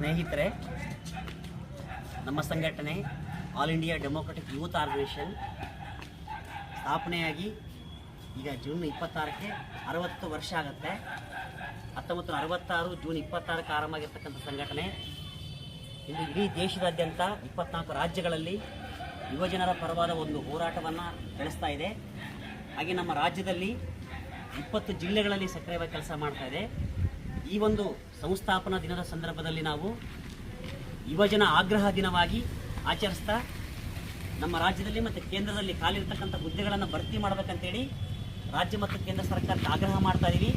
ಸ್ನೇಹಿತರೆ, ನಮ್ಮ ಸಂಘಟನೆ All India Democratic Youth Organisation ಸ್ಥಾಪನೆಯಾಗಿ ಈಗ ಜೂನ್ ಇಪ್ಪತ್ತಾರಕ್ಕೆ ಅರವತ್ತು ವರ್ಷ ಆಗುತ್ತೆ. ಹತ್ತೊಂಬತ್ತು ಅರವತ್ತಾರು ಜೂನ್ ಇಪ್ಪತ್ತಾರಕ್ಕೆ ಆರಂಭ ಆಗಿರ್ತಕ್ಕಂಥ ಸಂಘಟನೆ. ಇಂದು ಇಡೀ ದೇಶದಾದ್ಯಂತ ಇಪ್ಪತ್ನಾಲ್ಕು ರಾಜ್ಯಗಳಲ್ಲಿ ಯುವಜನರ ಪರವಾದ ಒಂದು ಹೋರಾಟವನ್ನು ನಡೆಸ್ತಾ ಇದೆ. ಹಾಗೆ ನಮ್ಮ ರಾಜ್ಯದಲ್ಲಿ ಇಪ್ಪತ್ತು ಜಿಲ್ಲೆಗಳಲ್ಲಿ ಸಕ್ರಿಯವಾಗಿ ಕೆಲಸ ಮಾಡ್ತಾ ಇದೆ. ಈ ಒಂದು ಸಂಸ್ಥಾಪನಾ ದಿನದ ಸಂದರ್ಭದಲ್ಲಿ ನಾವು ಯುವಜನ ಆಗ್ರಹ ದಿನವಾಗಿ ಆಚರಿಸ್ತಾ ನಮ್ಮ ರಾಜ್ಯದಲ್ಲಿ ಮತ್ತು ಕೇಂದ್ರದಲ್ಲಿ ಖಾಲಿರ್ತಕ್ಕಂಥ ಹುದ್ದೆಗಳನ್ನು ಭರ್ತಿ ಮಾಡಬೇಕಂತೇಳಿ ರಾಜ್ಯ ಮತ್ತು ಕೇಂದ್ರ ಸರ್ಕಾರಕ್ಕೆ ಆಗ್ರಹ ಮಾಡ್ತಾ ಇದ್ದೀವಿ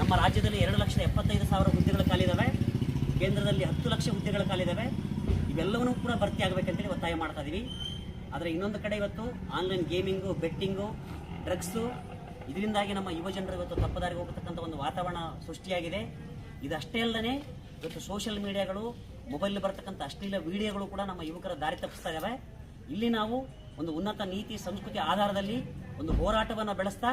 ನಮ್ಮ ರಾಜ್ಯದಲ್ಲಿ ಎರಡು ಲಕ್ಷ ಎಪ್ಪತ್ತೈದು ಸಾವಿರ ಹುದ್ದೆಗಳು ಖಾಲಿದಾವೆ. ಕೇಂದ್ರದಲ್ಲಿ ಹತ್ತು ಲಕ್ಷ ಹುದ್ದೆಗಳು ಖಾಲಿದಾವೆ. ಇವೆಲ್ಲವನ್ನೂ ಕೂಡ ಭರ್ತಿ ಆಗಬೇಕಂತೇಳಿ ಒತ್ತಾಯ ಮಾಡ್ತಾ ಇದ್ದೀವಿ ಆದರೆ ಇನ್ನೊಂದು ಕಡೆ ಇವತ್ತು ಆನ್ಲೈನ್ ಗೇಮಿಂಗು, ಬೆಟ್ಟಿಂಗು, ಡ್ರಗ್ಸು ಇದರಿಂದಾಗಿ ನಮ್ಮ ಯುವಜನರು ಇವತ್ತು ತಪ್ಪದಾರಿಗೆ ಹೋಗತಕ್ಕಂಥ ಒಂದು ವಾತಾವರಣ ಸೃಷ್ಟಿಯಾಗಿದೆ. ಇದಷ್ಟೇ ಅಲ್ಲದೆ ಇವತ್ತು ಸೋಷಿಯಲ್ ಮೀಡಿಯಾಗಳು ಮೊಬೈಲ್ ಬರತಕ್ಕಂಥ ಅಶ್ಲೀಲ ವಿಡಿಯೋಗಳು ಕೂಡ ನಮ್ಮ ಯುವಕರ ದಾರಿ ತಪ್ಪಿಸ್ತಾ ಇದ್ದಾವೆ ಇಲ್ಲಿ ನಾವು ಒಂದು ಉನ್ನತ ನೀತಿ, ಸಂಸ್ಕೃತಿ ಆಧಾರದಲ್ಲಿ ಒಂದು ಹೋರಾಟವನ್ನು ಬೆಳೆಸ್ತಾ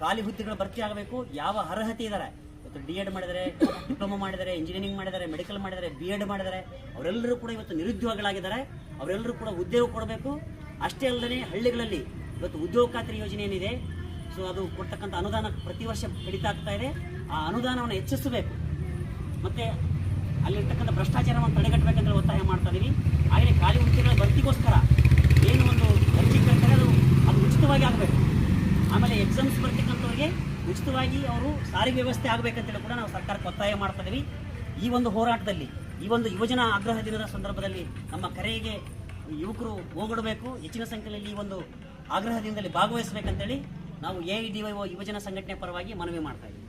ಖಾಲಿ ಹುದ್ದೆಗಳು ಭರ್ತಿ ಆಗಬೇಕು. ಯಾವ ಅರ್ಹತೆ ಇದ್ದಾರೆ ಇವತ್ತು ಡಿ ಎಡ್ ಮಾಡಿದರೆ ಡಿಪ್ಲೊಮಾ ಮಾಡಿದರೆ ಇಂಜಿನಿಯರಿಂಗ್ ಮಾಡಿದರೆ ಮೆಡಿಕಲ್ ಮಾಡಿದರೆ ಬಿ ಎಡ್ ಮಾಡಿದರೆ, ಅವರೆಲ್ಲರೂ ಕೂಡ ಇವತ್ತು ನಿರುದ್ಯೋಗಿಗಳಾಗಿದ್ದಾರೆ. ಅವರೆಲ್ಲರೂ ಕೂಡ ಉದ್ಯೋಗ ಕೊಡಬೇಕು. ಅಷ್ಟೇ ಅಲ್ಲದೆ ಹಳ್ಳಿಗಳಲ್ಲಿ ಇವತ್ತು ಉದ್ಯೋಗ ಖಾತ್ರಿ ಯೋಜನೆ ಏನಿದೆ ಸೊ ಅದು ಕೊಡ್ತಕ್ಕಂಥ ಅನುದಾನ ಪ್ರತಿ ವರ್ಷ ಕಡಿತ ಆಗ್ತಾ ಇದೆ. ಆ ಅನುದಾನವನ್ನು ಹೆಚ್ಚಿಸಬೇಕು. ಮತ್ತೆ ಅಲ್ಲಿರ್ತಕ್ಕಂಥ ಭ್ರಷ್ಟಾಚಾರವನ್ನು ತಡೆಗಟ್ಟಬೇಕಂತ ಒತ್ತಾಯ ಮಾಡ್ತಾ ಇದ್ದೀವಿ ಹಾಗೆ ಖಾಲಿ ಹುದ್ದೆಗಳ ಭರ್ತಿಗೋಸ್ಕರ ಏನು ಒಂದು ಅರ್ಜಿ ಅದು ಅದು ಉಚಿತವಾಗಿ ಆಗಬೇಕು. ಆಮೇಲೆ ಎಕ್ಸಾಮ್ಸ್ ಬರ್ತಕ್ಕಂಥವ್ರಿಗೆ ಉಚಿತವಾಗಿ ಅವರು ಸಾರಿಗೆ ವ್ಯವಸ್ಥೆ ಆಗಬೇಕಂತೇಳಿ ಕೂಡ ನಾವು ಸರ್ಕಾರಕ್ಕೆ ಒತ್ತಾಯ ಮಾಡ್ತಾ ಈ ಒಂದು ಹೋರಾಟದಲ್ಲಿ, ಈ ಒಂದು ಯುವಜನ ಆಗ್ರಹ ದಿನದ ಸಂದರ್ಭದಲ್ಲಿ ನಮ್ಮ ಕರೆಗೆ ಯುವಕರು ಹೋಗಡಬೇಕು ಹೆಚ್ಚಿನ ಸಂಖ್ಯೆಯಲ್ಲಿ ಈ ಒಂದು ಆಗ್ರಹ ದಿನದಲ್ಲಿ ಭಾಗವಹಿಸಬೇಕಂತೇಳಿ ನಾವು ಎ ವೈ ಯುವಜನ ಸಂಘಟನೆ ಪರವಾಗಿ ಮನವಿ ಮಾಡ್ತಾ ಇದ್ದೀವಿ.